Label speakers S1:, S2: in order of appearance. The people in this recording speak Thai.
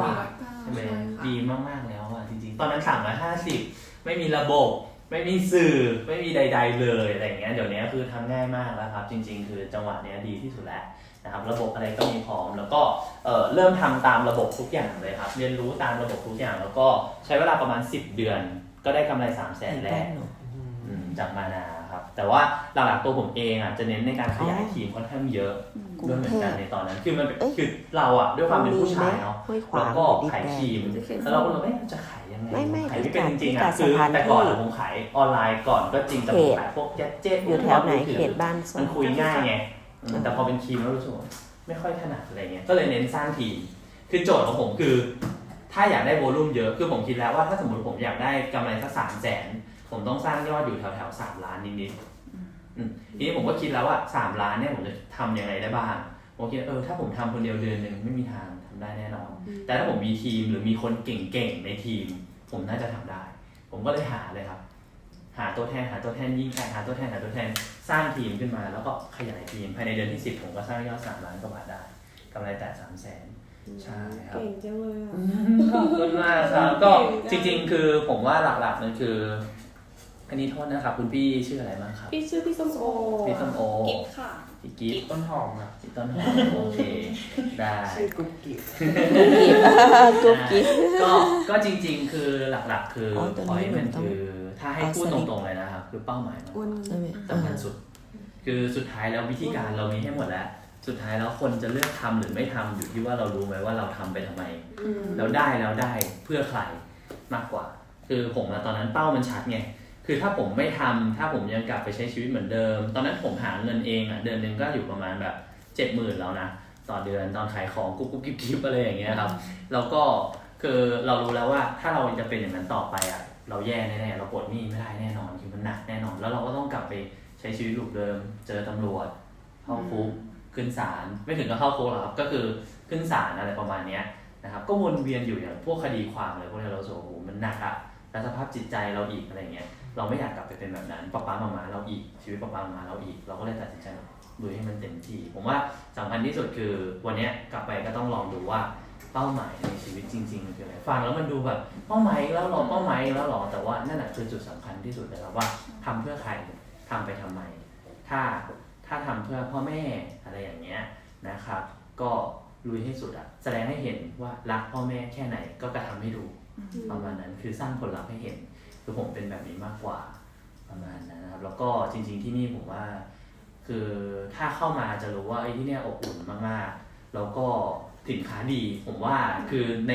S1: ว่า
S2: ใช่
S1: ใช่ไหม
S2: ค่ะ
S1: ดีมากๆแล้วอะจริงๆ ตอนนั้นสามร้อยห้าสิบไม่มีระบบ ไม่มีสื่อไม่มีใด ๆ เลยอะไรอย่างเงี้ยเดี๋ยวนี้คือทำง่ายมากแล้วครับ จริง ๆ คือจังหวะเนี้ยดีที่สุดแล้วนะครับระบบอะไรก็มีพร้อม แล้วก็เอ่อเริ่มทำตามระบบทุกอย่างเลยครับ เรียนรู้ตามระบบทุกอย่าง แล้วก็ใช้เวลาประมาณ 10 เดือน ก็ได้กำไร3 0 0แสนแรกอืมจากมานาครับ แต่ว่าหลักๆตัวผมเองอะจะเน้นในการขยายทีมค่อนข้างเยอะ
S3: กรุ
S1: ด้วย
S3: ง
S1: เหมื
S3: เท
S1: อนกัน
S3: พ
S1: ในตอนนั้น คือมันเป็น
S3: เอ้ย
S1: คือเราอะด้วยความเป็นผู้ชายเนาะ
S3: ห้วยขวา
S1: แล้
S3: ง
S1: วก็
S3: หรือดิน
S1: ขาย
S3: แด
S1: ครีม
S3: ง
S1: แล้วเราก็เลยเอ๊ะจะขายยังไง
S3: ไม่ไม่
S1: ขายไม่
S3: พิ
S1: เป็น
S3: กัด
S1: จริงๆ
S3: พิกั
S1: อะ
S3: ด
S1: คือ
S3: สถาน
S1: แต่ก่อน
S3: ที่
S1: อะผมขายออนไลน์ก่อนก็จริงแต่ผม
S3: เขต
S1: ขายพวกแจ็คเจ็ต
S3: อยู่แถวไหนเขตบ้านสว
S1: มันนคุยง่ายไงอืมแต่พอเป็นครีมแล้วรู้สึกว่าไม่ค่อยถนัดอะไรเงี้ยก็เลยเน้นสร้างทีม คือโจทย์ของผมคือ ถ้าอยากได้โวลุ่มเยอะคือผมคิดแล้วว่าถ้าสมมติผมอยากได้กำไรสักสามแสน ผมต้องสร้างยอดอยู่แถวแถวๆสามล้านนิดๆอืมทีนี้ผมก็คิดแล้วว่าสามล้านเนี่ยผมจะทำยังไงได้บ้างผมคิดเออถ้าผมทำคนเดียวเดือนหนึ่งไม่มีทางทำได้แน่นอน แต่ถ้าผมมีทีมหรือมีคนเก่งๆในทีม ผมน่าจะทำได้ ผมก็เลยหาเลยครับ หาตัวแทนหาตัวแทนยิ่งแข่งหาตัวแทนหาตัวแทนสร้างทีมขึ้นมา แล้วก็ขยายทีมภายในเดือนที่10ผมก็สร้างยอดสามล้านกว่าบาทได้กำไรแต่สามแสนใช่ครับ
S2: เก่งจังเลยอะ
S1: ขอบคุณมากครับก็จริง ๆ คือผมว่าหลักๆมันคือ อันนี้โทษนะครับคุณพี่ชื่ออะไรบ้างครับ
S2: พี่ชื่อพี่ส้มโอ
S1: พี่ส้มโอ
S2: กิ๊บค่ะ
S1: พี่กิฟต์
S4: ต้นหอมอะ
S1: พี่ต้นหอมโอเคได้
S4: ชื่อกุ๊กกิ๊บ
S3: กุ๊กกิ๊บ
S1: ก็ก็จริง ๆ คือหลักๆ คือ
S3: อ๋อตอน
S1: พอย
S3: นี้
S1: มัน
S3: ต้อง
S1: คือถ้าให้
S3: เอา
S1: พูด
S3: ส
S1: ต
S3: ลิป
S1: รงๆเลยนะครับคือเป้าหมายมัน
S2: อ้วน
S3: ใช่ไหม
S1: สำคัญสุด คือสุดท้ายแล้ววิธีการเรามีให้หมดแล้วสุดท้ายแล้วคนจะเลือกทำหรือไม่ทำอยู่ที่ว่าเรารู้ไหมว่าเราทำไปทำไม
S2: อืม
S1: แล้วได้แล้วได้เพื่อใครมากกว่า คือผมอะตอนนั้นเป้ามันชัดไง คือถ้าผมไม่ทำถ้าผมยังกลับไปใช้ชีวิตเหมือนเดิม ตอนนั้นผมหาเงินเองอะเดือนหนึ่งก็อยู่ประมาณแบบเจ็ดหมื่นแล้วนะต่อเดือนตอนขายของกุ๊บกุ๊บกิ๊บกิ๊บอะไรอย่างเงี้ยครับแล้วก็คือเรารู้แล้วว่าถ้าเราจะเป็นอย่างนั้นต่อไปอะเราแย่แน่ๆเราปลดหนี้ไม่ได้แน่นอนคือมันหนักแน่นอน แล้วเราก็ต้องกลับไปใช้ชีวิตลูกเดิม เจอตำรวจเข้าคุกขึ้นศาลไม่ถึงกับเข้าคุกหรอกครับก็คือขึ้นศาลอะไรประมาณเนี้ยนะครับก็วนเวียนอยู่อย่างพวกคดีความอะไรพวกนี้เราโอ้โหมันหนักอะแล้วสภาพจิตใจเราอีกอะไรเงี้ย เราไม่อยากกลับไปเป็นแบบนั้นป้าป้ามามาเราอีก ชีวิตป้าป้ามามาเราอีก เราก็เลยตัดสินใจลุยให้มันเต็มที่ ผมว่าสำคัญที่สุดคือวันเนี้ยกลับไปก็ต้องลองดูว่าเป้าหมายในชีวิตจริงๆมันคืออะไรฟังแล้วมันดูแบบเป้าหมายอีกแล้วหรอเป้าหมายอีกแล้วหรอแต่ว่านั่นแหละคือจุดสำคัญที่สุดเลยครับว่าทำเพื่อใครทำไปทำไม ถ้าถ้าทำเพื่อพ่อแม่อะไรอย่างเงี้ยนะครับ ก็ลุยให้สุดอะแสดงให้เห็นว่ารักพ่อแม่แค่ไหนก็กระทำให้ดูประมาณนั้นคือสร้างผลลัพธ์ให้เห็น คือผมเป็นแบบนี้มากกว่าประมาณนั้นนะครับ แล้วก็จริง ๆที่นี่ผมว่า คือถ้าเข้ามาจะรู้ว่าไอ้ที่เนี่ยอบอุ่นมากๆ แล้วก็สินค้าดีผมว่าคือใน